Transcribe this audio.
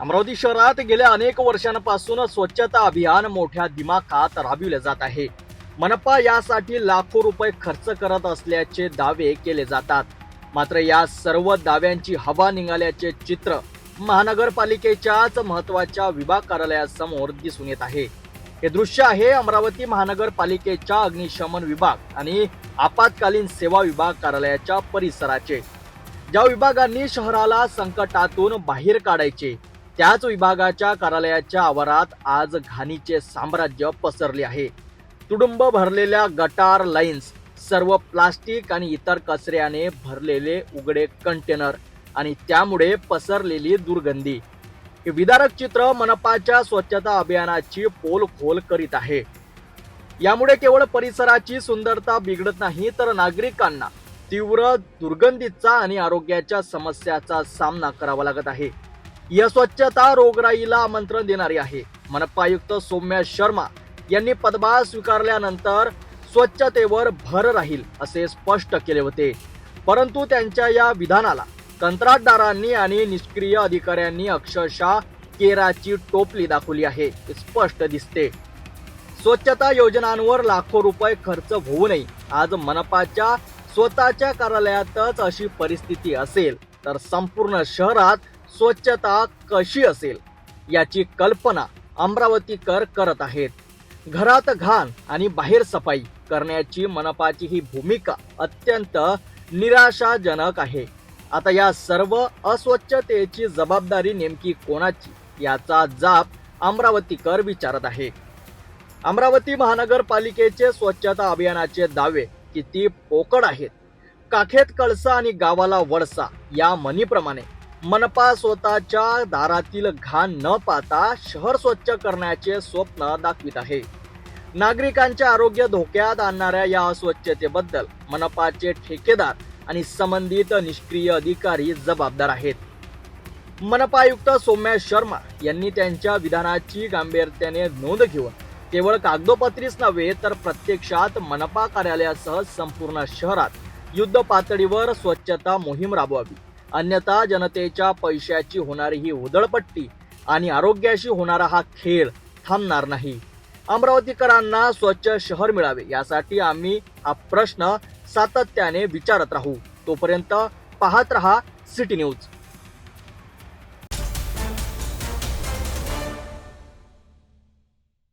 अमरावती शहरात गेल्या अनेक वर्षांपासून स्वच्छता अभियान मोठ्या दिमाखात राबविले जात आहे. मनपा यासाठी लाखो रुपये खर्च करत असल्याचे दावे केले जातात. मात्र या सर्व दाव्यांची हवा निघाल्याचे चित्र महानगरपालिकेच्याच महत्त्वाच्या विभाग कार्यालयासमोर दिसून येत आहे. हे दृश्य आहे अमरावती महानगरपालिकेच्या अग्निशमन विभाग आणि आपत्कालीन सेवा विभाग कार्यालयाच्या परिसराचे. ज्या विभागांनी शहराला संकटातून बाहेर काढायचे त्याच विभागाच्या कार्यालयाच्या आवारात आज घाणीचे साम्राज्य पसरले आहे. तुडुंब भरलेल्या गटार लाईन्स सर्व प्लास्टिक आणि इतर कचऱ्याने भरलेले उघडे कंटेनर आणि त्यामुळे पसरलेली दुर्गंधी. हे विदारक चित्र मनपाच्या स्वच्छता अभियानाची पोल खोल करीत आहे. यामुळे केवळ परिसराची सुंदरता बिघडत नाही तर नागरिकांना तीव्र दुर्गंधीचा आणि आरोग्याच्या समस्याचा सामना करावा लागत आहे. या स्वच्छता रोगराईला आमंत्रण देणारी आहे. मनपा आयुक्त सौम्या शर्मा यांनी पदभार स्वीकारल्यानंतर स्वच्छतेवर भर राहील असे स्पष्ट केले होते. परंतु त्यांच्या या विधानाला कंत्राटदारांनी आणि निष्क्रिय अधिकाऱ्यांनी अक्षरशः केराची टोपली दाखवली आहे हे स्पष्ट दिसते. स्वच्छता योजनांवर लाखो रुपये खर्च होऊनही आज मनपाच्या स्वतःच्या कार्यालयातच अशी परिस्थिती असेल तर संपूर्ण शहरात स्वच्छता कशी असेल याची कल्पना अमरावतीकर करत आहेत. घरात घाण आणि बाहेर सफाई करण्याची मनपाची ही भूमिका अत्यंत निराशाजनक आहे. आता या सर्व अस्वच्छतेची जबाबदारी नेमकी कोणाची याचा जाप अमरावतीकर विचारत आहे. अमरावती महानगरपालिकेचे स्वच्छता अभियानाचे दावे किती पोकळ आहेत. काखेत कळसा आणि गावाला वळसा या म्हणीप्रमाणे मनपा स्वतःच्या दारातील घाण न पाहता शहर स्वच्छ करण्याचे स्वप्न दाखवित आहे. नागरिकांचे आरोग्य धोक्यात आणणाऱ्या या अस्वच्छतेबद्दल मनपाचे ठेकेदार आणि संबंधित निष्क्रिय अधिकारी जबाबदार आहेत. मनपा आयुक्त सौम्या शर्मा यांनी त्यांच्या विधानाची गांभीर्याने नोंद घेऊन केवळ कागदोपत्रीच नव्हे तर प्रत्यक्षात मनपा कार्यालयासह संपूर्ण शहरात युद्ध पातळीवर स्वच्छता मोहीम राबवावी. अन्यथा जनतेच्या पैशाची होणारी ही उधळपट्टी आणि आरोग्याशी होणारा हा खेळ थांबणार नाही. अमरावतीकरांना स्वच्छ शहर मिळावे यासाठी आम्ही हा प्रश्न सातत्याने विचारत राहू. तोपर्यंत पाहत रहा सिटी न्यूज.